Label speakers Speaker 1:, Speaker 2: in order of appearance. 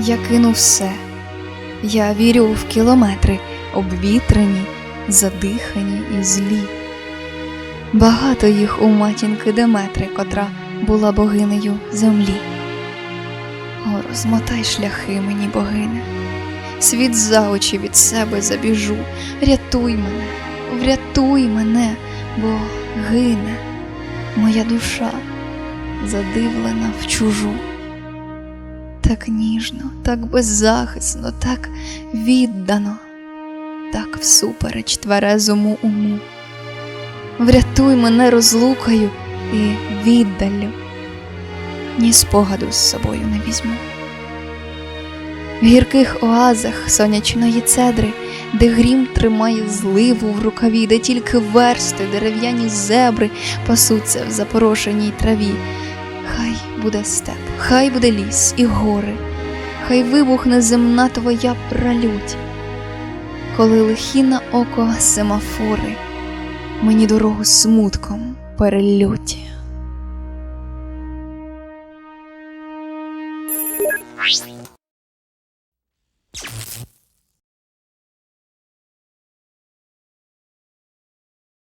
Speaker 1: Я кину все. Я вірю в кілометри, обвітрені, задихані і злі. Багато їх у матінки Деметри, котра була богинею землі. О, розмотай шляхи мені, богине, світ за очі від себе забіжу. Рятуй мене, врятуй мене, бо гине моя душа, задивлена в чужу. Так ніжно, так беззахисно, так віддано, так всупереч тверезому уму. Врятуй мене розлукою і віддаллю, ні спогаду з собою не візьму. В гірких оазах сонячної цедри, де грім тримає зливу в рукаві, де тільки версти, дерев'яні зебри пасуться в запорошеній траві. Хай буде степ, хай буде ліс і гори, хай вибухне земна твоя пралють, коли лихі на око семафори мені дорогу смутком перелють.